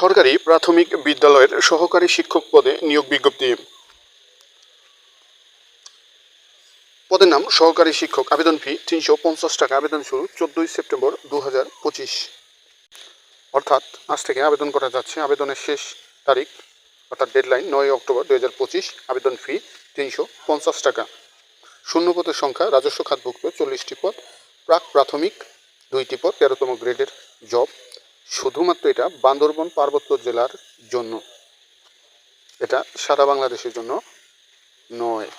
সরকারি প্রাথমিক বিদ্যালয়ের সহকারী শিক্ষক পদে নিয়োগ বিজ্ঞপ্তি। পদের নাম সহকারী শিক্ষক, আবেদন ফি তিনশো পঞ্চাশ টাকা, আবেদন শুরু চোদ্দোই সেপ্টেম্বর দু হাজার পঁচিশ। অর্থাৎ আজ থেকে আবেদন করা যাচ্ছে। আবেদনের শেষ তারিখ, অর্থাৎ ডেডলাইন নয় অক্টোবর দু হাজার পঁচিশ, আবেদন ফি তিনশো পঞ্চাশ টাকা। শূন্য পদের সংখ্যা রাজস্ব খাতভুক্ত চল্লিশটি পদ, প্রাক প্রাথমিক দুইটি পদ, তেরোতম গ্রেডের শুধুমাত্র এটা বান্দরবন পার্বত্য জেলার জন্য। এটা সারা বাংলাদেশের জন্য নয়।